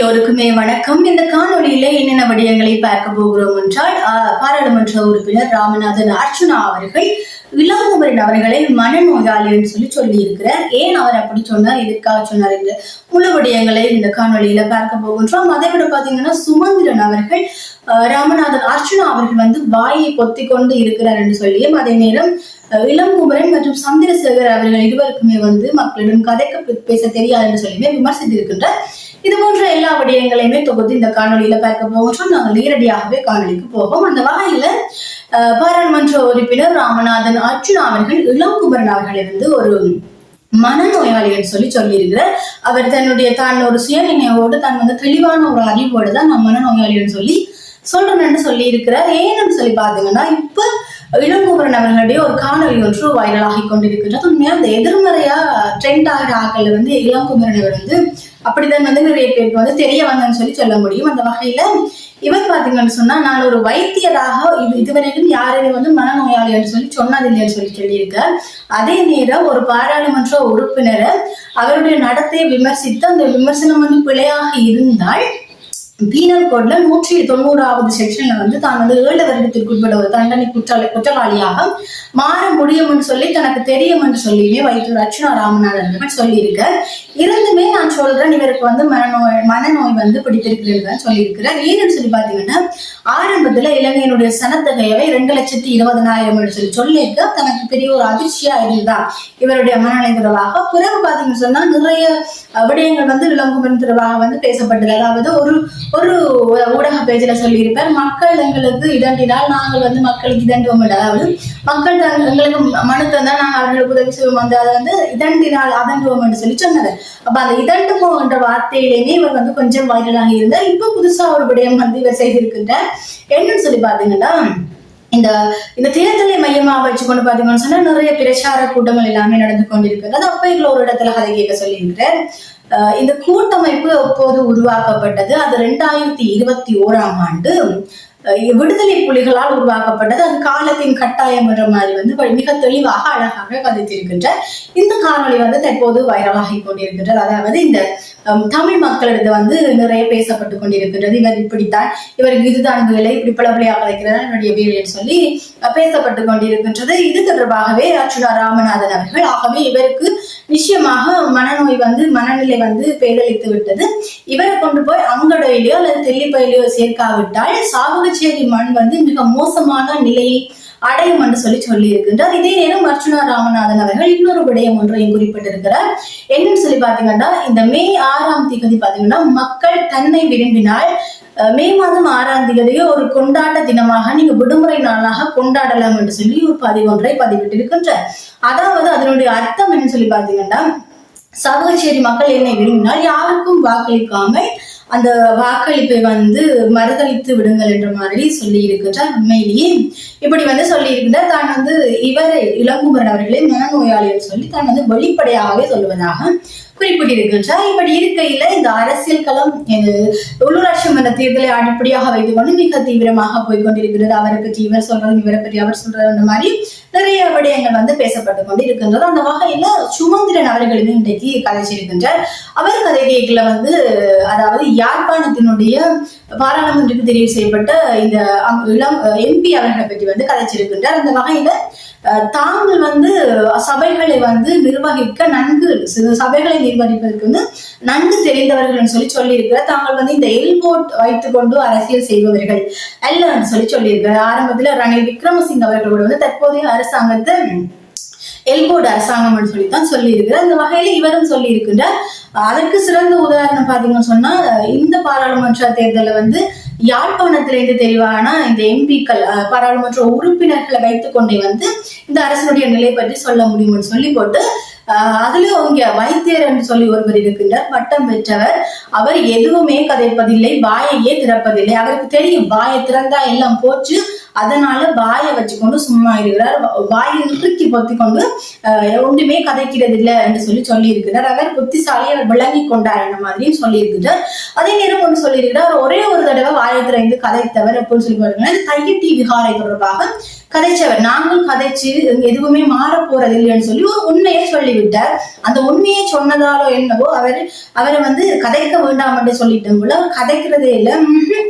எல்லோருக்குமே வணக்கம். இந்த காணொலியில என்னென்ன விடயங்களை பார்க்க போகிறோம் என்றால் பாராளுமன்ற உறுப்பினர் ராமநாதன் அர்ச்சுனா அவர்கள் இளங்குமரன் அவர்களை மனநோயாளி என்று சொல்லி சொல்லி இருக்கிறார் ஏன் அவர் அப்படி சொன்னார்? எதற்காக சொன்னார்? என்று முழு விடயங்களை இந்த காணொலியில பார்க்க போகின்றோம். அதை விட பாத்தீங்கன்னா சுமந்திரன் அவர்கள் ஆஹ், ராமநாதன் அர்ச்சுனா அவர்கள் வந்து வாயை பொத்தி கொண்டு இருக்கிறார் என்று சொல்லியும் அதே நேரம் இளங்குமரன் மற்றும் சந்திரசேகர் அவர்கள் இருவருக்குமே வந்து மக்களிடம் கதைக்க பேச தெரியாது என்று சொல்லியுமே விமர்சித்திருக்கின்றார். இது போன்ற எல்லா விடயங்களையுமே தொகுத்து இந்த காணொலியில பார்க்க போகின்றோம். நாங்கள் நேரடியாகவே காணொலிக்கு போவோம். அந்த வகையில பாராளுமன்ற உறுப்பினர் ராமநாதன் அர்ச்சுனா அவர்கள் இளங்குமரன் அவர்களை வந்து ஒரு மனநோயாளின்னு சொல்லி சொல்லியிருக்கிறார். அவர் தன்னுடைய தான் ஒரு சுயநினைவோடு தான் வந்து தெளிவான ஒரு அறிவோடு தான் நான் மனநோயாளின்னு சொல்லி சொல்றேன்னு சொல்லி இருக்கிறார் ஏன்னு சொல்லி பாத்தீங்கன்னா இப்ப இளங்குமரன் அவர்களுடைய ஒரு காணொலி ஒன்று வைரலாகி கொண்டிருக்கின்றது. உண்மையா அந்த எதிர்மறையா ட்ரெண்ட் ஆகிற ஆக்கள் வந்து இளங்குமரன் அவர் வந்து அப்படிதான் வந்து நிறைய பேருக்கு வந்து தெரிய வந்தேன்னு சொல்லி சொல்ல முடியும். அந்த வகையில இவர் பாத்தீங்கன்னு சொன்னா நான் ஒரு வைத்தியராக இது இதுவரைக்கும் யாரையும் வந்து மனநோயாளி என்று சொல்லி சொன்னதில்லைன்னு சொல்லி சொல்லியிருக்கார். அதே நேரம் ஒரு பாராளுமன்ற உறுப்பினரை அவருடைய நடத்தையை விமர்சித்து அந்த விமர்சனம் வந்து பிழையாக இருந்தால் பீனல் கோட்ல நூற்றி தொண்ணூறாவது செக்ஷன்ல வந்து தான் வந்து ஏழு வருடத்திற்குட்பட்ட ஒரு தண்டனை குற்றவாளி குற்றவாளியாக மாற முடியும் சொல்லி தனக்கு தெரியும் என்று சொல்லியுமே வைத்தியர் அர்ச்சனா ராமநாதன் சொல்லியிருக்க இருந்துமே நான் சொல்றேன். இவருக்கு வந்து மனநோய் மனநோய் வந்து பிடித்திருக்கிறேன் சொல்லியிருக்கிறார். ஏன்னு சொல்லி பாத்தீங்கன்னா ஆரம்பத்துல இலங்கையினுடைய சனத்தொகையவை ரெண்டு லட்சத்தி இருபதனாயிரம் என்று சொல்லி சொல்லியிருக்க தனக்கு பெரிய ஒரு அதிர்ச்சியா இருந்தா இவருடைய மனநிலை தொடர்பாக பிறகு பாத்தீங்கன்னு சொன்னா நிறைய விடயங்கள் வந்து விளங்குமன் தொடர்பாக வந்து பேசப்பட்டது. அதாவது ஒரு ஒரு ஊடக பேஜில் சொல்லியிருப்பார் மக்கள் எங்களுக்கு இதண்டினால் நாங்கள் வந்து மக்களுக்கு இதண்டுவோம் அதாவது மக்கள் தான் எங்களுக்கு மனு தந்தால் நாங்கள் அவர்களுக்கு உதவி செய்வோம் வந்து அதை வந்து இதண்டினால் அதண்டுவோம் என்று சொல்லி சொன்னது அப்ப அந்த இதண்டுமோ என்ற வார்த்தையிலேயே இவர் வந்து கொஞ்சம் வைரலாக இருந்தார். இப்ப புதுசா ஒரு விடயம் வந்து இவர் செய்திருக்கின்றார். என்னன்னு சொல்லி பார்த்தீங்கன்னா இந்த இந்த தேர்தலை மையமா வச்சுக்கொண்டு பாத்தீங்கன்னு சொன்னா நிறைய பிரச்சார கூட்டங்கள் எல்லாமே நடந்து கொண்டிருக்கிறது. அது அப்ப இதுல ஒரு இடத்துல கதை கேட்க சொல்லியிருக்கிறேன் இந்த கூட்டமைப்பு அப்போது உருவாக்கப்பட்டது? அது ரெண்டாயிரத்தி இருபத்தி ஓராம் ஆண்டு விடுதலை புலிகளால் உருவாக்கப்பட்டது. அது காலத்தின் கட்டாயம் என்ற மாதிரி வந்து மிக தெளிவாக அழகாக கதைத்திருக்கின்ற இந்த காணொலி வந்து தற்போது வைரலாகி கொண்டிருக்கின்றது. அதாவது இந்த தமிழ் மக்களிடத்தை வந்து நிறைய பேசப்பட்டு கொண்டிருக்கின்றது. இவர் இப்படித்தான் இவருக்கு இதுதான் வேலை இப்படி பளபளையாக கலைக்கிறார் என்னுடைய வீடுன்னு சொல்லி பேசப்பட்டு கொண்டிருக்கின்றது. இது தொடர்பாகவே அர்ச்சுனா ராமநாதன் அவர்கள் ஆகவே இவருக்கு நிச்சயமாக மனநோய் வந்து மனநிலை வந்து பேதளித்து விட்டது. இவரை கொண்டு போய் அங்கடையிலயோ அல்லது தெல்லிப்பயிலையோ சேர்க்காவிட்டால் சாவகச்சேரி மண் வந்து மிக மோசமான நிலையை அடையும் என்று சொல்லி சொல்லி இருக்கின்றார் இதே நேரம் அர்ச்சுனா ராமநாதன் அவர்கள் இன்னொரு விடயம் ஒன்றையும் குறிப்பிட்டிருக்கிறார். என்னன்னு சொல்லி பாத்தீங்கன்னா இந்த மே ஆறாம் தேதி பாத்தீங்கன்னா மக்கள் தன்னை விரும்பினால் மே மாதம் ஆறாம் தேதியை ஒரு கொண்டாட்ட தினமாக நீங்க விடுமுறை நாளாக கொண்டாடலாம் என்று சொல்லி ஒரு பதிவொன்றை பதிவிட்டிருக்கின்றார். அதாவது அதனுடைய அர்த்தம் என்னன்னு சொல்லி பாத்தீங்கன்னா சகோச்சேரி மக்கள் என்னை விரும்பினால் யாருக்கும் வாக்களிக்காமல் அந்த வாக்களிப்பை வந்து மறுதளித்து விடுங்கள் என்ற மாதிரி சொல்லி இருக்கின்றார் உண்மையிலேயே. இப்படி வந்து சொல்லி இருக்கின்றார் தான் வந்து இவரை இளங்குமரன் அவர்களை மனநோயாளின்னு சொல்லி தான் வந்து வெளிப்படையாகவே சொல்லுவதாக குறிப்பிட்டிருக்கின்றார். இப்படி இருக்கையில இந்த அரசியல் களம் உள்ளூராட்சி மன்ற தேர்தலை அடிப்படையாக வைத்துக் கொண்டு மிக தீவிரமாக போய்கொண்டிருக்கிறது அவரை பற்றி இவர் சொல்றது இவரை பற்றி அவர் சொல்றது அந்த மாதிரி நிறைய விடயங்கள் வந்து பேசப்பட்டு கொண்டு இருக்கின்றது அந்த வகையில சுமந்திரன் அவர்களுமே இன்றைக்கு கதைச்சிருக்கின்றார் அவர் கதை கேட்கல வந்து அதாவது யாழ்ப்பாணத்தினுடைய பாராளுமன்றத்துக்கு தெரிவு செய்யப்பட்ட இந்த இளம் எம்பி அவர்களை பற்றி வந்து கதைச்சிருக்கின்றார் அந்த வகையில தாங்கள் வந்து சபைகளை வந்து நிர்வகிக்க நன்கு சபைகளை நிர்வகிப்பதற்கு வந்து நன்கு தெரிந்தவர்கள் சொல்லி சொல்லியிருக்கிறார். தாங்கள் வந்து இந்த எல்போட் வைத்துக்கொண்டு அரசியல் செய்பவர்கள் அல்லன்னு சொல்லி சொல்லியிருக்கிறார். ஆரம்பத்தில் ரணில் விக்ரமசிங்க அவர்களோட வந்து தற்போதைய அரசாங்கத்தை எல்போர்டு அரசாங்கம் சொல்லி தான் சொல்லி இருக்கிறார் அந்த வகையில இவரும் சொல்லி இருக்கின்றார் அதற்கு சிறந்த உதாரணம் பாத்தீங்கன்னு சொன்னா இந்த பாராளுமன்ற தேர்தலில் வந்து யாழ்ப்பாணத்திலிருந்து தெரிவான இந்த எம்பிக்கள் பாராளுமன்ற உறுப்பினர்களை வைத்துக்கொண்டே வந்து இந்த அரசனுடைய நிலை பற்றி சொல்ல முடியும்னு சொல்லி போட்டு ஆஹ் அதுல அவங்க வைத்தியர் என்று சொல்லி ஒருவர் இருக்கின்றார். பட்டம் பெற்றவர். அவர் எதுவுமே கதைப்பதில்லை வாயையே திறப்பதில்லை. அவருக்கு தெரியும் வாயை திறந்தா எல்லாம் போச்சு. அதனால வாயை வச்சுக்கொண்டு சும்மா இருக்கிறார். வாயை இறுக்கி பொத்தி கொண்டு ஒன்றுமே கதைக்கிறது இல்லை என்று சொல்லி சொல்லியிருக்கிறார். அவர் புத்திசாலியை விளங்கி கொண்டார் என்ற மாதிரியும் சொல்லியிருக்கிறார். அதே நேரம் ஒன்று சொல்லியிருக்கிறார். ஒரே ஒரு தடவை வாயை திறந்து கதைத்தவர். அப்படின்னு சொல்லி பாருங்கன்னா தையட்டி விகாரை தொடர்பாக கதைச்சவர். நாங்கள் கதைச்சு எதுவுமே மாற போறது இல்லைன்னு சொல்லி ஒரு உண்மையை சொல்லிவிட்டார். அந்த உண்மையை சொன்னதாலோ என்னவோ அவர் அவரை வந்து கதைக்க வேண்டாம் என்று சொல்லிட்டு போல அவர் கதைக்கிறதே இல்லை.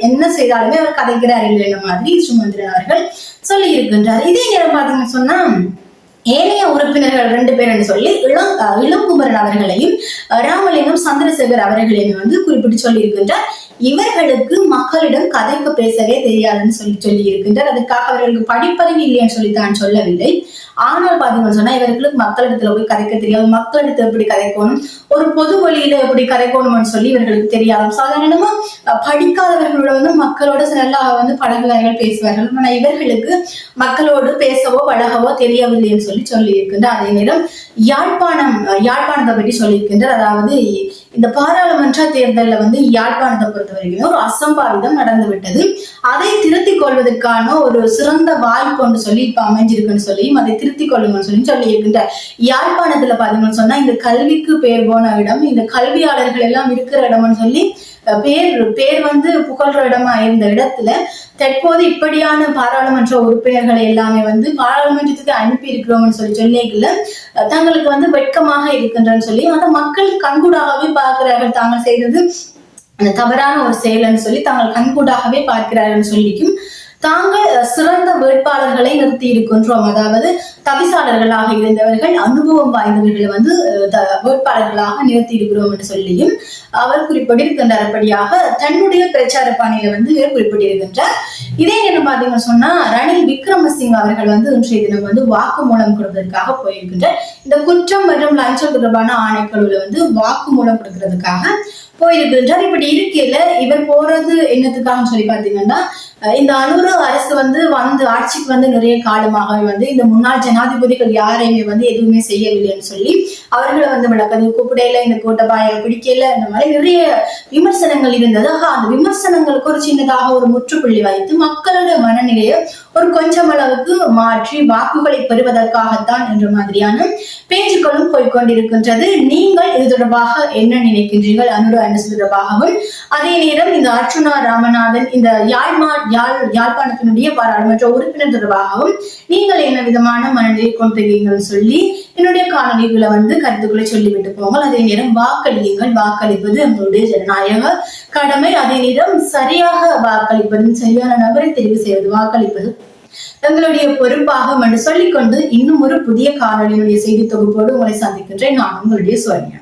என்ன செய்தாலுமே அவர் கதைக்கிறார் இல்லைன்ற மாதிரி சுமந்திரன் அவர்கள் சொல்லி இருக்கின்றார் இதே நேரம் பார்த்தீங்கன்னு சொன்னா ஏனைய உறுப்பினர்கள் ரெண்டு பேர்னு சொல்லி இளம் இளங்குமரன் அவர்களையும் ராமலிங்கம் சந்திரசேகர் அவர்களையும் வந்து குறிப்பிட்டு சொல்லியிருக்கின்றார். இவர்களுக்கு மக்களிடம் கதைக்கு பேசவே தெரியாதுன்னு சொல்லி சொல்லி இருக்கின்றார் அதுக்காக அவர்களுக்கு படிப்பறிவு இல்லைன்னு சொல்லி தான் சொல்லவில்லை. ஆனால் பாத்தீங்கன்னு சொன்னா இவர்களுக்கு மக்களிடத்துல போய் கதைக்க தெரியாது. மக்களிடத்துல எப்படி கதைக்கணும்? ஒரு பொது வழியில எப்படி கதைக்கணும்னு சொல்லி இவர்களுக்கு தெரியாது சாதாரணமா படிக்காதவர்களோட வந்து மக்களோட நல்லா வந்து பழகுவார்கள் பேசுவார்கள். ஆனா இவர்களுக்கு மக்களோடு பேசவோ பழகவோ தெரியவில்லைன்னு சொல்லி சொல்லி இருக்கின்றார் அதே நேரம் யாழ்ப்பாணம் யாழ்ப்பாணத்தை பற்றி சொல்லியிருக்கின்றார். அதாவது இந்த பாராளுமன்ற தேர்தலில் வந்து யாழ்ப்பாணத்தை பொறுத்த வரைக்கும் ஒரு அசம்பாவிதம் நடந்து விட்டது அதை திருத்திக் கொள்வதற்கான ஒரு சிறந்த வாய்ப்புன்னு சொல்லி இப்ப அமைஞ்சிருக்குன்னு சொல்லியும் அதை திருத்திக் கொள்ளுங்கன்னு சொல்லி சொல்லி இருக்கின்ற யாழ்ப்பாணத்துல பாத்தீங்கன்னு சொன்னா இந்த கல்விக்கு பேர் போன இடம் இந்த கல்வியாளர்கள் எல்லாம் இருக்கிற இடம்னு சொல்லி பேர் பேர் வந்து புகழ்ற இடமா இருந்த இடத்துல தற்போது இப்படியான பாராளுமன்ற உறுப்பினர்களை எல்லாமே வந்து பாராளுமன்றத்துக்கு அனுப்பி இருக்கிறோம்னு சொல்லி சொல்லிக்கல தங்களுக்கு வந்து வெட்கமாக இருக்கின்றன்னு சொல்லி அந்த மக்கள் கண்கூடாகவே பார்க்கிறார்கள். தாங்கள் செய்தது அந்த தவறான ஒரு செயல்னு சொல்லி தாங்கள் கண்கூடாகவே பார்க்கிறார்கள் சொல்லிக்கும் தாங்கள் சிறந்த வேட்பாளர்களை நிறுத்தி இருக்கின்றோம் அதாவது தவிசாளர்களாக இருந்தவர்கள் அனுபவம் வாய்ந்தவர்களை வந்து வேட்பாளர்களாக நிறுத்தி இருக்கிறோம் என்று சொல்லியும் அவர் குறிப்பிட்டிருக்கின்றார். அப்படியாக தன்னுடைய பிரச்சார பாணியில வந்து குறிப்பிட்டிருக்கின்றார். இதே நேரம் பாத்தீங்கன்னு சொன்னா ரணில் விக்ரமசிங் அவர்கள் வந்து இன்றைய தினம் வந்து வாக்குமூலம் கொடுப்பதற்காக போயிருக்கின்றார். இந்த குற்றம் மற்றும் லஞ்சம் தொடர்பான ஆணைக்குழுல வந்து வாக்குமூலம் கொடுக்கறதுக்காக போயிருக்கின்றார். இப்படி இருக்கையில இவர் போறது என்னத்துக்காக சொல்லி பாத்தீங்கன்னா இந்த அனுரு அரசு வந்து வந்து ஆட்சிக்கு வந்து நிறைய காலமாகவே வந்து இந்த முன்னாள் ஜனாதிபதிகள் யாரையுமே வந்து எதுவுமே செய்யவில்லைன்னு சொல்லி அவர்களை வந்து விளக்கது. கூப்பிடையில இந்த கோட்டபாய பிடிக்கல இந்த மாதிரி நிறைய விமர்சனங்கள் இருந்தது. அந்த விமர்சனங்களுக்கு ஒரு சின்னதாக ஒரு முற்றுப்புள்ளி வைத்து மக்களோட மனநிலையை ஒரு கொஞ்சம் அளவுக்கு மாற்றி வாக்குகளை பெறுவதற்காகத்தான் என்ற மாதிரியான பேச்சுக்களும் போய்கொண்டிருக்கின்றது நீங்கள் இது தொடர்பாக என்ன நினைக்கின்றீர்கள்? அனுரு அரசு தொடர்பாகவும் அதே நேரம் இந்த அர்ச்சுனா ராமநாதன் இந்த யாழ்மா யாழ் யாழ்ப்பாணத்தினுடைய பாராளுமன்ற உறுப்பினர் தொடர்பாகவும் நீங்கள் என்ன விதமான மனநிலை கொண்டிருக்கீங்கன்னு சொல்லி என்னுடைய காணொலிகளை வந்து கருத்துக்களை சொல்லிவிட்டு போங்கள். அதே நேரம் வாக்களியுங்கள். வாக்களிப்பது எங்களுடைய ஜனநாயக கடமை. அதே நேரம் சரியாக வாக்களிப்பதும் சரியான நபரை தெரிவு செய்வது வாக்களிப்பது தங்களுடைய பொறுப்பாகும் என்று சொல்லிக்கொண்டு இன்னும் ஒரு புதிய காணொலியினுடைய செய்தி தொகுப்போடு உங்களை சந்திக்கின்றேன். நான் உங்களுடைய சோனியா.